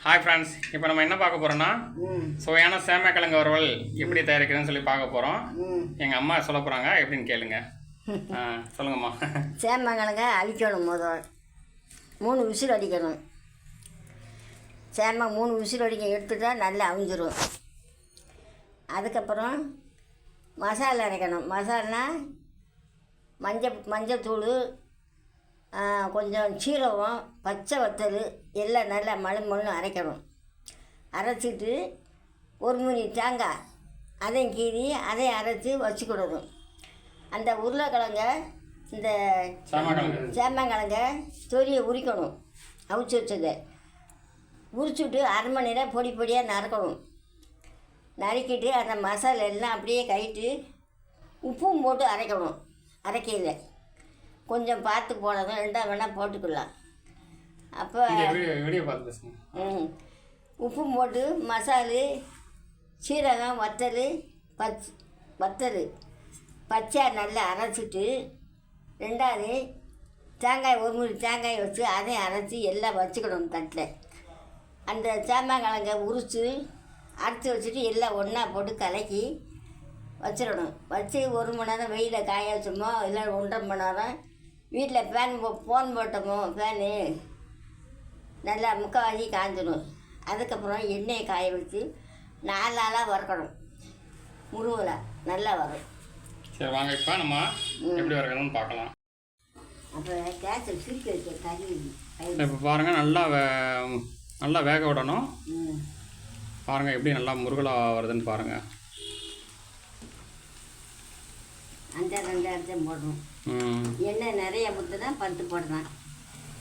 Hi friends இப்போ நம்ம என்ன பார்க்க போகிறோம்னா சுவையான சேமக்கிழங்கு வறுவல் எப்படி தயாரிக்கிறதுன்னு சொல்லி பார்க்க போகிறோம் எங்கள் அம்மா சொல்ல போகிறாங்க எப்படின்னு கேளுங்க. ஆ சொல்லுங்கம்மா. சேமங்கிழங்க அடிக்கணும் முதல் மூணு விசில் அடிக்கணும். சேம மூணு விசில் அடிக்க எடுத்துட்டா நல்லா அவிஞ்சிரும். அதுக்கப்புறம் மசாலா அரைக்கணும். மசாலா மஞ்சள் மஞ்சத்தூள் ஆ, கொஞ்சம் சீரகம் பச்சை வத்தல் எல்லாம் நல்லா மழை மண்ணு அரைக்கணும். அரைச்சிட்டு ஒரு முறி தேங்காய் அதையும் கீறி அதையும் அரைச்சி வச்சுக்கிடணும். அந்த உருளைக்கிழங்க இந்த சேமங்கிழங்க தொரியை உரிக்கணும். அவிச்சு வச்சதை. உரிச்சுட்டு அரை மணி நேரம் பொடி பொடியாக நறுக்கணும். நறுக்கிட்டு அந்த மசாலா எல்லாம் அப்படியே கைட்டு உப்பும் போட்டு அரைக்கணும். அரைக்கையில். கொஞ்சம் பார்த்து போடணும் ரெண்டாம் வேணால் போட்டுக்கலாம். அப்போ ம். உப்பும் போட்டு மசாலு சீரகம் வத்தல் பச் வத்தல் பச்சை நல்லா அரைச்சிட்டு ரெண்டாவது தேங்காய் ஒரு மூணு தேங்காய் வச்சு அதையும் அரைச்சி எல்லாம் வச்சுக்கணும் தட்டில். அந்த சேமாங்கிழங்க உரித்து அரைச்சி வச்சுட்டு எல்லாம் ஒன்றா போட்டு கலக்கி வச்சிடணும். வச்சு ஒரு மணி நேரம் வெயிலில் காய வச்சோமோ இல்லை ஒன்றரை மணி நேரம் வீட்டில் ஃபேன் போ ஃபோன் போட்டோமோ ஃபேனு நல்லா முக்கால்வாசி காஞ்சிடும் அதுக்கப்புறம் எண்ணெயை காய வச்சு நாலு நாளாக வறுக்கணும். முருகலை நல்லா வரும் சரி வாங்க இப்போ நம்ம எப்படி வறுக்கிறதுன்னு பார்க்கலாம். அப்போ கேஸில் சுருக்கி வைக்க கறி இப்போ பாருங்கள் நல்லா வே நல்லா வேக விடணும். பாருங்கள் எப்படி நல்லா முருகலாக வருதுன்னு பாருங்கள் அந்த ரெண்டாயிரத்தையும் போடணும். ம் எண்ணெய் நிறைய ஊற்றுனா பத்து போடலாம்.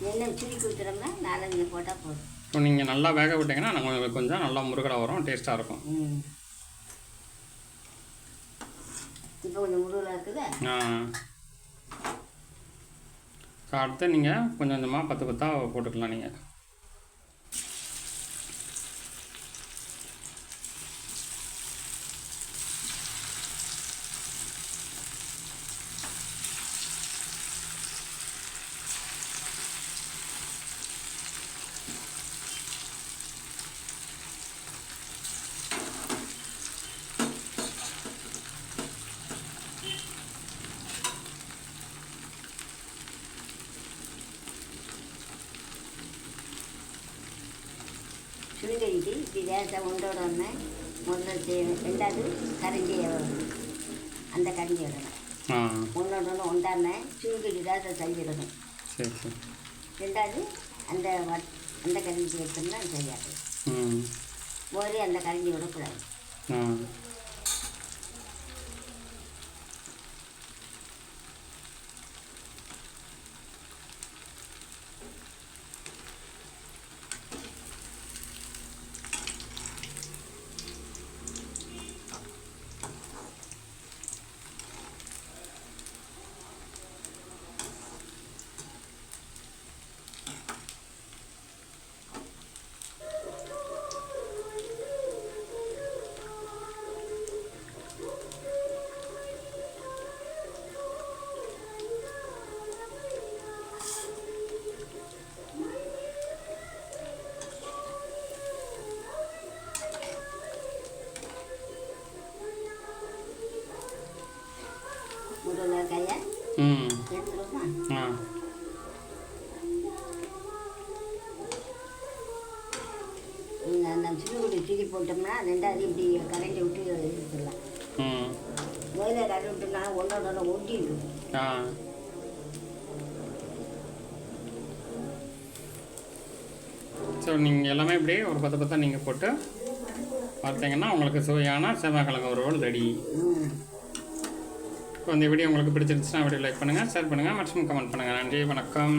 எண்ணெய் சுருக்கி ஊற்றுறோம்னா நாலஞ்சு போட்டால் போதும். இப்போ நீங்கள் நல்லா வேக விட்டீங்கன்னா நாங்கள் கொஞ்சம் நல்லா முருகலாக வரும் டேஸ்ட்டாக இருக்கும். இப்போ கொஞ்சம் முருகலாக இருக்குதா? ஆ. அடுத்து நீங்கள் கொஞ்சம் கொஞ்சமாக பத்து பத்தாக போட்டுக்கலாம் நீங்கள் லேசாக உண்டோட ஒன்று முதல்ல செய்யணும் ரெண்டாவது கரண்டி அந்த கரண்டி விடணும் ஒன்றோட ஒன்று ஒன்றாம சுடுகறி தான் சரி சரி. ரெண்டாவது அந்த அந்த கரண்டி எடுத்தோம்னா சரியாது ஒரே அந்த கரண்டி விடக்கூடாது. முதல்ல கையை ம் எடுத்துருவோமா ஆ இந்த அந்த சுடுகுடி போட்டோம்னா ரெண்டாவது இப்படி கரண்டி விட்டு எடுத்துடலாம் ம் முதல்ல கரண்டி விட்டோம்னா ஒன்றோட ஒன்று ஒட்டிடும் ஸோ நீங்கள் எல்லாமே இப்படி ஒரு பத்து பத்தா நீங்கள் போட்டு பார்த்தீங்கன்னா உங்களுக்கு சுவையான சேமக்கிழங்கு வறுவல் ரெடி ம். இப்போ இந்த வீடியோ உங்களுக்கு பிடிச்சிருந்துச்சுன்னா வீடியோ லைக் பண்ணுங்கள் ஷேர் பண்ணுங்கள் மற்றும் கமெண்ட் பண்ணுங்கள் நன்றி வணக்கம்.